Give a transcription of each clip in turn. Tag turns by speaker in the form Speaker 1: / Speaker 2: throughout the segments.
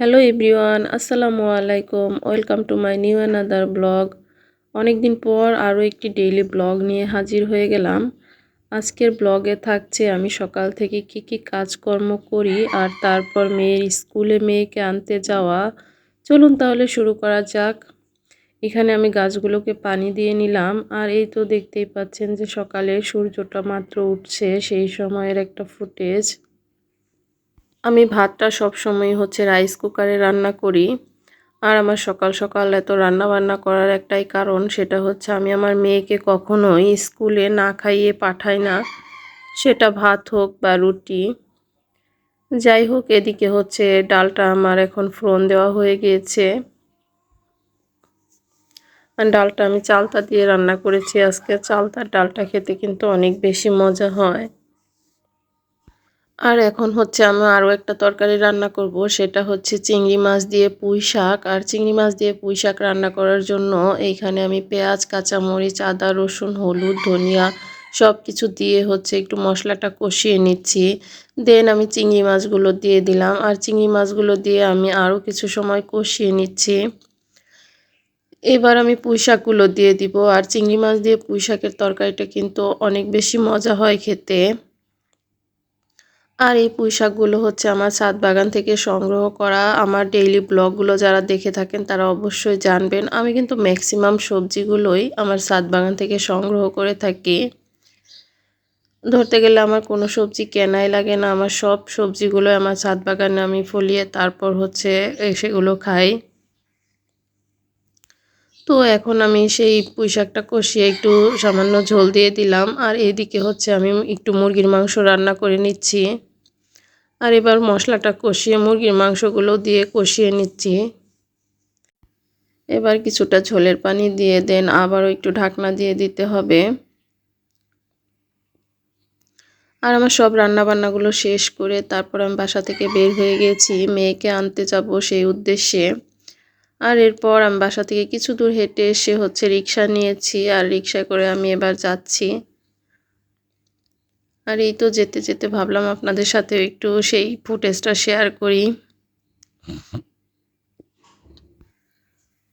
Speaker 1: Hello everyone আসসালামু আলাইকুম welcome to my new another blog অনেকদিন পর আরও একটি ডেইলি ব্লগ নিয়ে হাজির হয়ে গেলাম। আজকের ব্লগে থাকছে আমি সকাল থেকে কি কি কাজকর্ম করি আর তারপর মেয়ের স্কুলে মেয়েকে আনতে যাওয়া। চলুন তাহলে শুরু করা যাক। এখানে আমি গাছগুলোকে পানি দিয়ে নিলাম আর এই তো দেখতেই পাচ্ছেন যে সকালে সূর্যটা মাত্র উঠছে, সেই সময়ের একটা ফুটেজ। আমি ভাতটা সব সময় হচ্ছে রাইস কুকারে রান্না করি। আর আমার সকাল সকাল এত রান্না বান্না করার একটাই কারণ সেটা হচ্ছে আমি আমার মেয়েকে কখনোই স্কুলে না খাইয়ে পাঠাই না। সেটা ভাত হোক বা রুটি। যাই হোক, এদিকে হচ্ছে ডালটা আমার এখন ফ্রন দেওয়া হয়ে গিয়েছে। ডালটা আমি চালতা দিয়ে রান্না করেছি। আজকে চালতার ডালটা খেতে কিন্তু অনেক বেশি মজা হয়। আর এখন হচ্ছে আমি আরও একটা তরকারি রান্না করব, সেটা হচ্ছে চিংড়ি মাছ দিয়ে পুঁই শাক। আর চিংড়ি মাছ দিয়ে পুঁই শাক রান্না করার জন্য এইখানে আমি পেঁয়াজ, কাঁচামরিচ, আদা, রসুন, হলুদ, ধনিয়া সব কিছু দিয়ে হচ্ছে একটু মশলাটা কষিয়ে নিচ্ছি। দেন আমি চিংড়ি মাছগুলো দিয়ে দিলাম। আর চিংড়ি মাছগুলো দিয়ে আমি আরও কিছু সময় কষিয়ে নিচ্ছি। এবার আমি পুঁই শাকগুলো দিয়ে দিব। আর চিংড়ি মাছ দিয়ে পুঁই শাকের তরকারিটা কিন্তু অনেক বেশি মজা হয় খেতে। আর এই পুঁই শাকগুলো হচ্ছে আমার ছাদ বাগান থেকে সংগ্রহ করা। আমার ডেইলি ব্লগগুলো যারা দেখে থাকেন তারা অবশ্যই জানবেন। আমি কিন্তু ম্যাক্সিমাম সবজিগুলোই আমার ছাদ বাগান থেকে সংগ্রহ করে থাকি। ধরতে গেলে আমার কোনো সবজি কেনাই লাগে না। আমার সব সবজিগুলো আমার ছাদ বাগানে আমি ফলিয়ে তারপর হচ্ছে সেগুলো খাই। তো এখন আমি সেই পুঁইশাকটা কষিয়ে একটু সামান্য ঝোল দিয়ে দিলাম। আর এদিকে হচ্ছে আমি একটু মুরগির মাংস রান্না করে নিচ্ছি। আর এবার মশলাটা কষিয়ে মুরগির মাংসগুলো দিয়ে কষিয়ে নিচ্ছি। এবার কিছুটা ঝোলের পানি দিয়ে দেন, আবারও একটু ঢাকনা দিয়ে দিতে হবে। আর আমার সব রান্না বান্নাগুলো শেষ করে তারপর আমি বাসা থেকে বের হয়ে গেছি, মেয়েকে আনতে যাব সেই উদ্দেশ্যে। আর এরপর আমি বাসা থেকে কিছু দূর হেঁটে এসে হচ্ছে রিক্সা নিয়েছি, আর রিক্সায় করে আমি এবার যাচ্ছি। আর এই তো যেতে যেতে ভাবলাম আপনাদের সাথে একটু সেই ফুটেজটা শেয়ার করি।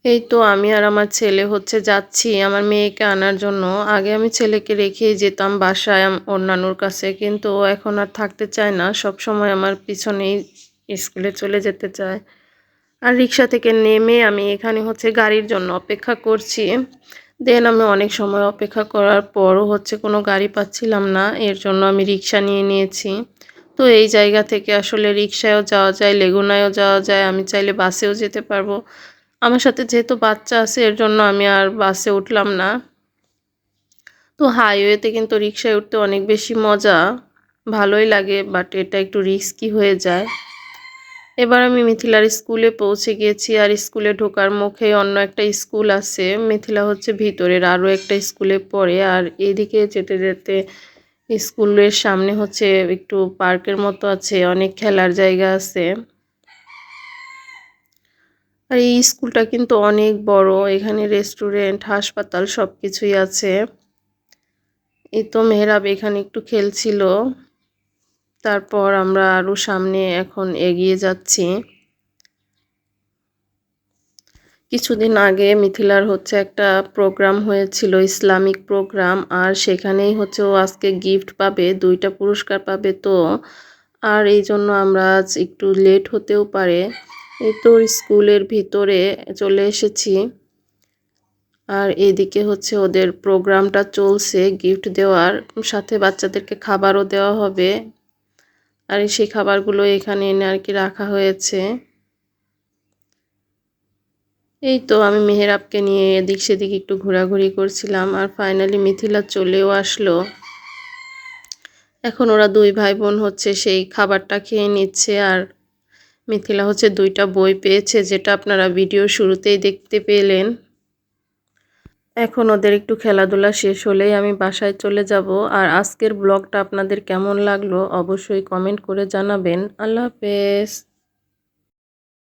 Speaker 1: এই তো আমি আর আমার ছেলে হচ্ছে যাচ্ছি আমার মেয়েকে আনার জন্য। আগে আমি ছেলেকে রেখেই যেতাম বাসায় ওর নানুর কাছে, কিন্তু এখন আর থাকতে চায় না। সব সময় আমার পিছনেই স্কুলে চলে যেতে চায়। আর রিক্সা থেকে নেমে আমি এখানে হচ্ছে গাড়ির জন্য অপেক্ষা করছি। দেন আমি অনেক সময় অপেক্ষা করার পরও হচ্ছে কোনো গাড়ি পাচ্ছিলাম না, এর জন্য আমি রিক্সা নিয়ে নিয়েছি। তো এই জায়গা থেকে আসলে রিক্সায়ও যাওয়া যায়, লেগুনায়ও যাওয়া যায়, আমি চাইলে বাসেও যেতে পারব। আমার সাথে যেহেতু বাচ্চা আছে, এর জন্য আমি আর বাসে উঠলাম না। তো হাইওয়েতে কিন্তু রিক্সায় উঠতে অনেক বেশি মজা, ভালোই লাগে বাট এটা একটু রিস্কি হয়ে যায়। এবার আমি মিথিলার স্কুলে পৌঁছে গিয়েছি আর স্কুলে ঢোকার মুখে অন্য একটা স্কুল আছে। মিথিলা হচ্ছে ভিতরের, আরও একটা স্কুলে পড়ে আর এদিকে যেতে যেতে স্কুলের সামনে হচ্ছে একটু পার্কের মতো আছে, অনেক খেলার জায়গা আছে। আর এই স্কুলটা কিন্তু অনেক বড়, এখানে রেস্টুরেন্ট, হাসপাতাল সব কিছুই আছে। এই তো মেহরাব এখানে একটু খেলছিল। তারপর আমরা আরও সামনে এখন এগিয়ে যাচ্ছি। কিছুদিন আগে মিথিলার হচ্ছে একটা প্রোগ্রাম হয়েছিল, ইসলামিক প্রোগ্রাম, আর সেখানেই হচ্ছে ও আজকে গিফট পাবে, দুইটা পুরস্কার পাবে তো। আর এই জন্য আমরা আজ একটু লেট হতেও পারে। এই তো স্কুলের ভিতরে চলে এসেছি। আর এদিকে হচ্ছে ওদের প্রোগ্রামটা চলছে, গিফট দেওয়ার, সাথে বাচ্চাদেরকে খাবারও দেওয়া হবে। আর সেই খাবারগুলো এখানে এনে আর কি রাখা হয়েছে। এই তো আমি মেহেরাবকে নিয়ে এদিক সেদিক একটু ঘোরাঘুরি করছিলাম আর ফাইনালি মিথিলা চলেও আসলো। এখন ওরা দুই ভাই বোন হচ্ছে সেই খাবারটা খেয়ে নিচ্ছে আর মিথিলা হচ্ছে দুইটা বই পেয়েছে যেটা আপনারা ভিডিও শুরুতেই দেখতে পেলেন। এখন ওদের একটু খেলাধুলা শেষ হলেই আমি বাসায় চলে যাব। আর আজকের ব্লগটা আপনাদের কেমন লাগল অবশ্যই কমেন্ট করে জানাবেন। আল্লাহ হাফেজ।